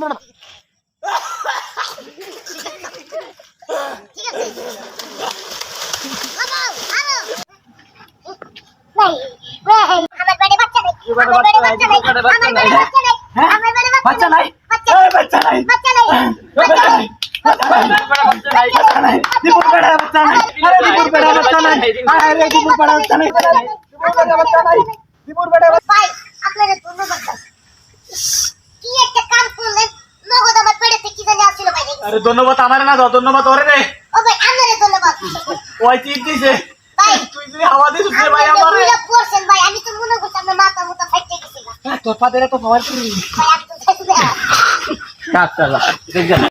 মারো না বাচ্চা নাই বাচ্চা নাই বাচ্চা নাই দীপুর পেড়া বাচ্চা নাই আরে দীপুর পেড়া বাচ্চা নাই আরে দীপুর পেড়া বাচ্চা নাই দীপুর পেড়া বাচ্চা নাই দীপুর পেড়া বাচ্চা নাই আরে ধন্যবাদ আমার না দাও ধন্যবাদ ওরে রে। ও ভাই আমারে ধন্যবাদ। ওই চিপ দিছে। ভাই তুই যদি হাওয়া দিস রে ভাই আমারে বুড়া পড়ছেন ভাই আমি তো মনে করছি আপনার মাথা গেছিল তোর ফাদের তো পাওয়ার করি। ভাই আমি তো চাইছি না। কাজ চালা